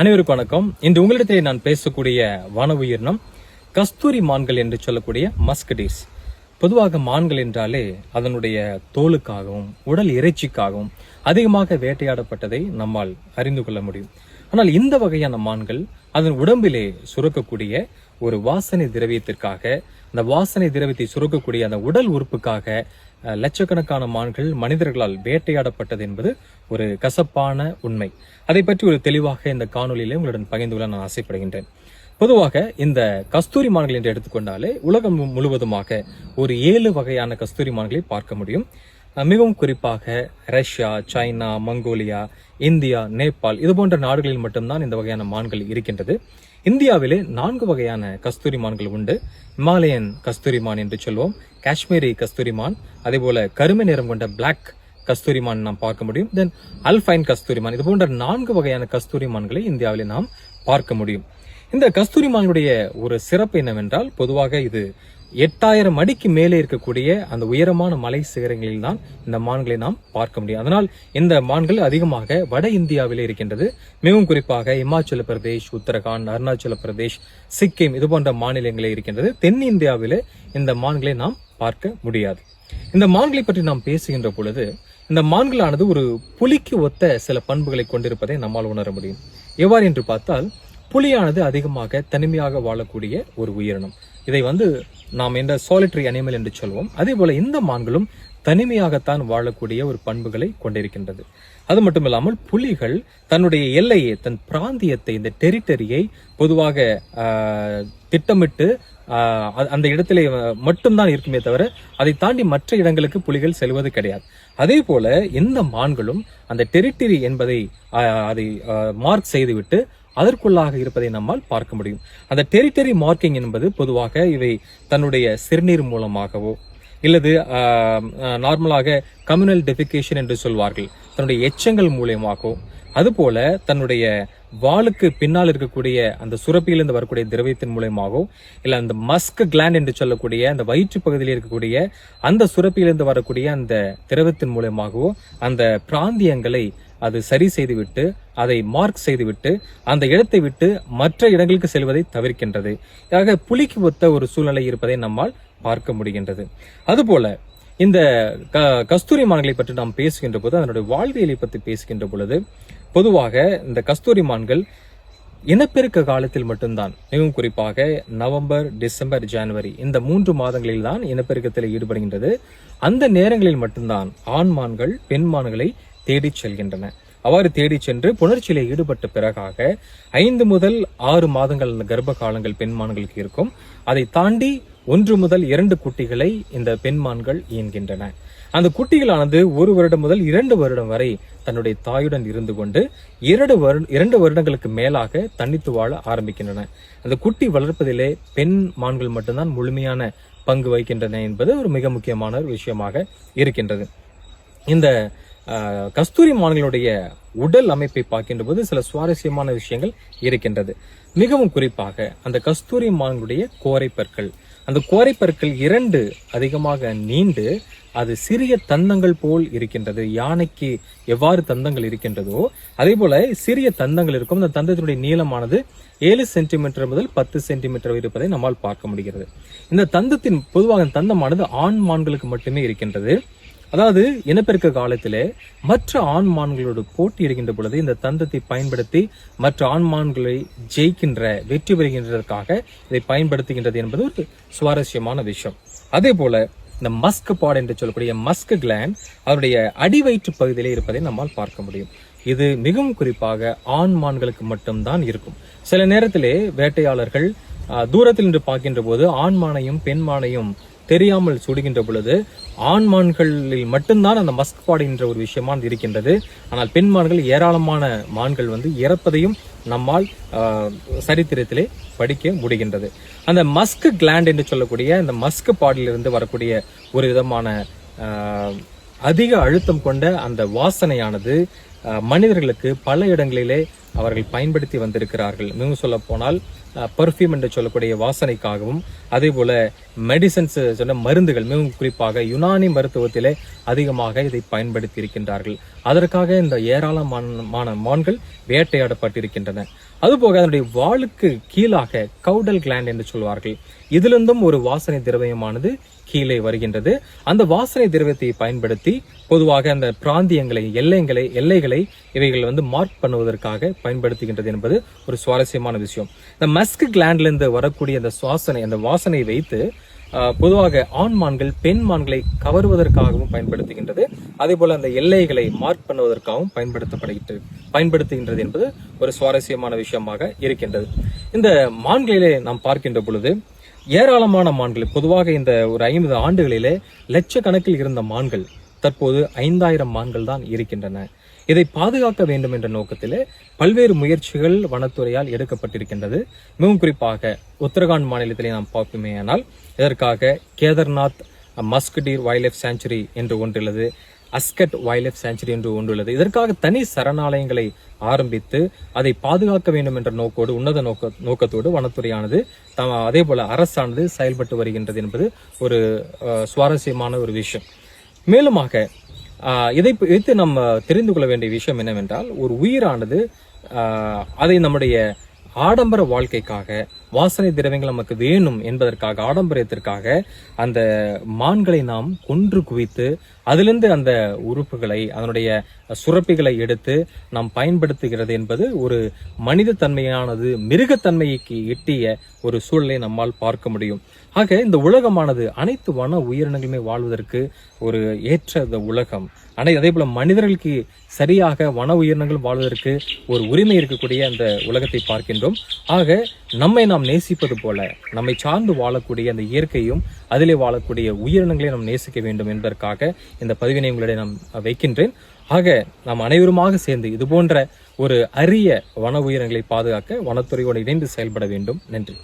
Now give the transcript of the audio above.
அனைவருக்கும் வணக்கம். இன்று உங்களிடத்திலே நான் பேசக்கூடிய வன உயிரினம் கஸ்தூரி மான்கள் என்று சொல்லக்கூடிய மஸ்கடீஸ். பொதுவாக மான்கள் என்றாலே அதனுடைய தோலுக்காகவும் உடல் இறைச்சிக்காகவும் அதிகமாக வேட்டையாடப்பட்டதை நம்மால் அறிந்து கொள்ள முடியும். ஆனால் இந்த வகையான மான்கள் அதன் உடம்பிலே சுரக்கக்கூடிய ஒரு வாசனை திரவியத்திற்காக அந்த வாசனை திரவியத்தை சுரக்கக்கூடிய அந்த உடல் உறுப்புக்காக லட்சக்கணக்கான மான்கள் மனிதர்களால் வேட்டையாடப்பட்டது என்பது ஒரு கசப்பான உண்மை. அதை பற்றி ஒரு தெளிவாக இந்த காணொலியிலே உங்களுடன் பகிர்ந்து கொள்ள நான் ஆசைப்படுகின்றேன். பொதுவாக இந்த கஸ்தூரி மான்கள் என்று எடுத்துக்கொண்டாலே உலகம் முழுவதுமாக ஒரு ஏழு வகையான கஸ்தூரி மான்களை பார்க்க முடியும். மிகவும் குறிப்பாக Russia China Mongolia India Nepal இது போன்ற நாடுகளில் மட்டும்தான் இந்த வகையான மான்கள் இருக்கின்றது. இந்தியாவிலே நான்கு வகையான கஸ்தூரி மான்கள் உண்டு. இமாலயன் கஸ்தூரி மான் என்று சொல்வோம். காஷ்மீரி கஸ்தூரி மான் அதே போல கருமை நிறம் கொண்ட பிளாக் கஸ்தூரி மான் நாம் பார்க்க முடியும். தென் அல்பைன் கஸ்தூரி மான் இது போன்ற நான்கு வகையான கஸ்தூரி மான்களை இந்தியாவிலே நாம் பார்க்க முடியும். இந்த கஸ்தூரிமானுடைய ஒரு சிறப்பு என்னவென்றால் பொதுவாக இது எட்டாயிரம் அடிக்கு மேலே இருக்கக்கூடிய அந்த உயரமான மலை சிகரங்களில் தான் இந்த மான்களை நாம் பார்க்க முடியும். அதனால் இந்த மான்கள் அதிகமாக வட இந்தியாவிலே இருக்கின்றது. மிகவும் குறிப்பாக இமாச்சல பிரதேஷ் உத்தரகாண்ட் அருணாச்சல பிரதேஷ் சிக்கிம் இது போன்ற மாநிலங்களே இருக்கின்றது. தென் இந்தியாவிலே இந்த மான்களை நாம் பார்க்க முடியாது. இந்த மான்களை பற்றி நாம் பேசுகின்ற பொழுது இந்த மான்களானது ஒரு புலிக்கு ஒத்த சில பண்புகளை கொண்டிருப்பதை நம்மால் உணர முடியும். எவ்வாறு என்று பார்த்தால் புலியானது அதிகமாக தனிமையாக வாழக்கூடிய ஒரு உயிரினம். இதை வந்து நாம் என்ற சாலிட்டரி அனிமல் என்று சொல்வோம். அதே போல இந்த மான்களும் தனிமையாகத்தான் வாழக்கூடிய ஒரு பண்புகளை கொண்டிருக்கின்றது. அது மட்டுமில்லாமல் புலிகள் தன்னுடைய எல்லையை தன் பிராந்தியத்தை இந்த டெரிட்டரியை பொதுவாக ஆஹ், திட்டமிட்டு அந்த இடத்திலே மட்டும்தான் இருக்குமே தவிர அதை தாண்டி மற்ற இடங்களுக்கு புலிகள் செல்வது கிடையாது. அதே போல இந்த மான்களும் அந்த டெரிட்டரி என்பதை அதை மார்க் செய்துவிட்டு அதற்குள்ளாக இருப்பதை நம்மால் பார்க்க முடியும். அந்த டெரிட்டரி மார்க்கிங் என்பது பொதுவாக இவை தன்னுடைய சிறுநீர் மூலமாகவோ இல்லது நார்மலாக கம்யூனல் டெபிகேஷன் என்று சொல்வார்கள். தன்னுடைய எச்சங்கள் மூலியமாகவோ. அதுபோல தன்னுடைய வாளுக்கு பின்னால் இருக்கக்கூடிய அந்த சுரப்பியிலிருந்து வரக்கூடிய திரவியத்தின் மூலியமாகவோ இல்லை அந்த மஸ்க் கிளாண்ட் என்று சொல்லக்கூடிய அந்த வயிற்று பகுதியில் இருக்கக்கூடிய அந்த சுரப்பியிலிருந்து வரக்கூடிய அந்த திரவத்தின் மூலயமாகவோ அந்த பிராந்தியங்களை அது சரி செய்துவிட்டு அதை மார்க் செய்துவிட்டு அந்த இடத்தை விட்டு மற்ற இடங்களுக்கு செல்வதை தவிர்க்கின்றது. ஆக புலிக்கு ஒத்த ஒரு சூழ்நிலை இருப்பதை நம்மால் பார்க்க முடிகின்றது. அதுபோல இந்த க- கஸ்தூரி மான்களை பற்றி நாம் பேசுகின்ற போது அதனுடைய வாழ்வியலை பற்றி பேசுகின்ற பொழுது பொதுவாக இந்த கஸ்தூரி மான்கள் இனப்பெருக்க காலத்தில் மட்டும்தான். மிகவும் குறிப்பாக நவம்பர் டிசம்பர் ஜனவரி இந்த மூன்று மாதங்களில் தான் இனப்பெருக்கத்தில் ஈடுபடுகின்றது. அந்த நேரங்களில் மட்டும்தான் ஆண் மான்கள் பெண் மான்களை தேடிச் செல்கின்றன. அவ்வாறு தேடிச் சென்று புணர்ச்சியிலே ஈடுபட்ட பிறகாக ஐந்து முதல் ஆறு மாதங்கள் அந்த கர்ப்ப காலங்கள் பெண் மான்களுக்கு இருக்கும். அதை தாண்டி ஒன்று முதல் இரண்டு குட்டிகளை இந்த பெண் மான்கள் ஈன்கின்றன. அந்த குட்டிகளானது ஒரு வருடம் முதல் இரண்டு வருடம் வரை தன்னுடைய தாயுடன் இருந்து கொண்டு இரண்டு வரு இரண்டு வருடங்களுக்கு மேலாக தனித்து வாழ ஆரம்பிக்கின்றன. அந்த குட்டி வளர்ப்பதிலே பெண் மான்கள் மட்டும்தான் முழுமையான பங்கு வகிக்கின்றன என்பது ஒரு மிக முக்கியமான ஒரு விஷயமாக இருக்கின்றது. இந்த கஸ்தூரி மான்களுடைய உடல் அமைப்பை பார்க்கின்ற போது சில சுவாரஸ்யமான விஷயங்கள் இருக்கின்றது. மிகவும் குறிப்பாக அந்த கஸ்தூரி மான்களுடைய கோரைப்பற்கள். அந்த கோரைப்பற்கள் இரண்டு அதிகமாக நீண்டு அது சிறிய தந்தங்கள் போல் இருக்கின்றது. யானைக்கு எவ்வாறு தந்தங்கள் இருக்கின்றதோ அதே போல சிறிய தந்தங்கள் இருக்கும். அந்த தந்தத்தினுடைய நீளமானது ஏழு சென்டிமீட்டர் முதல் பத்து சென்டிமீட்டர் இருப்பதை நம்மால் பார்க்க முடிகிறது. இந்த தந்தத்தின் பொதுவாக தந்தமானது ஆண் மான்களுக்கு மட்டுமே இருக்கின்றது. அதாவது இனப்பெருக்க காலத்திலே மற்ற ஆண் மான்களோடு போட்டி இருக்கின்ற பொழுது இந்த தந்தத்தை பயன்படுத்தி மற்ற ஆண் மான்களை ஜெயிக்கின்ற வெற்றி பெறுகின்றதற்காக இதை பயன்படுத்துகின்றது என்பது ஒரு சுவாரஸ்யமான விஷயம். அதே போல இந்த மஸ்க் பாட் என்று சொல்லக்கூடிய மஸ்க் கிளாண்ட் அதனுடைய அடிவயிற்று பகுதியிலே இருப்பதை நம்மால் பார்க்க முடியும். இது மிகவும் குறிப்பாக ஆண் மான்களுக்கு மட்டும்தான் இருக்கும். சில நேரத்திலே வேட்டையாளர்கள் தூரத்தில் நின்று பார்க்கின்ற போது ஆண் மானையும் பெண் மானையும் தெரியாமல் சுடுகின்ற பொழுது ஆண் மான்களில் மட்டும்தான் அந்த மஸ்க் பாடுகின்ற ஒரு விஷயமானது இருக்கின்றது. ஆனால் பெண் மான்கள் ஏராளமான மான்கள் வந்து இறப்பதையும் நம்மால் சரித்திரத்திலே படிக்க முடிகின்றது. அந்த மஸ்க் கிளாண்ட் என்று சொல்லக்கூடிய அந்த மஸ்க் பாடிலிருந்து வரக்கூடிய ஒரு விதமான அதிக அழுத்தம் கொண்ட அந்த வாசனையானது மனிதர்களுக்கு பல இடங்களிலே அவர்கள் பயன்படுத்தி வந்திருக்கிறார்கள். மிகவும் சொல்ல போனால் பர்ஃப்யூம் என்று சொல்லக்கூடிய வாசனைக்காகவும் அதே போல மெடிசன்ஸ் சொன்ன மருந்துகள் மிகவும் குறிப்பாக யுனானி மருத்துவத்திலே அதிகமாக இதை பயன்படுத்தி இருக்கின்றார்கள். அதற்காக இந்த ஏராளமான மான்கள் வேட்டையாடப்பட்டிருக்கின்றன. அதுபோக அதனுடைய வாளுக்கு கீழாக கவுடல் கிளாண்ட் என்று சொல்வார்கள். இதிலிருந்தும் ஒரு வாசனை திரவியமானது கீழே வருகின்றது. அந்த வாசனை திரவியத்தை பயன்படுத்தி பொதுவாக அந்த பிராந்தியங்களை எல்லைகளை எல்லைகளை இவைகள் வந்து மார்க் பண்ணுவதற்காக பயன்படுத்துகின்றது என்பது ஒரு சுவாரஸ்யமான விஷயம். இந்த மஸ்க் கிளாண்ட்லேருந்து வரக்கூடிய அந்த சுவாசனை அந்த வாசனை வைத்து பொதுவாக ஆண் மான்கள் பெண் மான்களை கவருவதற்காகவும் பயன்படுத்துகின்றது. அதே போல அந்த எல்லைகளை மார்க் பண்ணுவதற்காகவும் பயன்படுத்தப்படுகின்றது பயன்படுத்துகின்றது என்பது ஒரு சுவாரஸ்யமான விஷயமாக இருக்கின்றது. இந்த மான்களிலே நாம் பார்க்கின்ற பொழுது ஏராளமான மான்கள் பொதுவாக இந்த ஒரு ஐம்பது ஆண்டுகளிலே லட்சக்கணக்கில் இருந்த மான்கள் தற்போது ஐந்தாயிரம் மான்கள் தான் இருக்கின்றன. இதை பாதுகாக்க வேண்டும் என்ற நோக்கத்திலே பல்வேறு முயற்சிகள் வனத்துறையால் எடுக்கப்பட்டிருக்கின்றது. மிகவும் குறிப்பாக உத்தரகாண்ட் மாநிலத்திலே நாம் பார்க்குமேயானால் இதற்காக கேதர்நாத் மஸ்கடீர் வைல்ட் லைஃப் என்று ஒன்றுள்ளது அஸ்கட் வைல்ட் லைஃப் என்று ஒன்றுள்ளது இதற்காக தனி சரணாலயங்களை ஆரம்பித்து அதை பாதுகாக்க வேண்டும் என்ற நோக்கோடு உன்னத நோக்க நோக்கத்தோடு வனத்துறையானது த- அதே போல அரசானது செயல்பட்டு வருகின்றது என்பது ஒரு சுவாரஸ்யமான ஒரு விஷயம். மேலுமாக இதை வைத்து நம்ம தெரிந்து கொள்ள வேண்டிய விஷயம் என்னவென்றால் ஒரு உயிரானது ஆஹ், அதை நம்முடைய ஆடம்பர வாழ்க்கைக்காக வாசனை திரவியங்கள் நமக்கு வேணும் என்பதற்காக ஆடம்பரத்திற்காக அந்த மான்களை நாம் கொன்று குவித்து அதிலிருந்து அந்த உறுப்புகளை அதனுடைய சுரப்பிகளை எடுத்து நாம் பயன்படுத்துகிறது என்பது ஒரு மனித தன்மையானது மிருகத்தன்மைக்கு எட்டிய ஒரு சூழலை நம்மால் பார்க்க முடியும். ஆக இந்த உலகமானது அனைத்து வன உயிரினங்களுமே வாழ்வதற்கு ஒரு ஏற்ற இந்த உலகம். ஆனால் அதே போல் மனிதர்களுக்கு சரியாக வன உயிரினங்கள் வாழ்வதற்கு ஒரு உரிமை இருக்கக்கூடிய அந்த உலகத்தை பார்க்கின்றோம். ஆக நம்மை நாம் நேசிப்பது போல நம்மை சார்ந்து வாழக்கூடிய அந்த இயற்கையும் அதிலே வாழக்கூடிய உயிரினங்களை நாம் நேசிக்க வேண்டும் என்பதற்காக இந்த பதிவினை உங்களுடைய நான் வைக்கின்றேன். ஆக நாம் அனைவருமாக சேர்ந்து இது போன்ற ஒரு அரிய வன உயிரினங்களை பாதுகாக்க வனத்துறையோடு இணைந்து செயல்பட வேண்டும். நன்றி.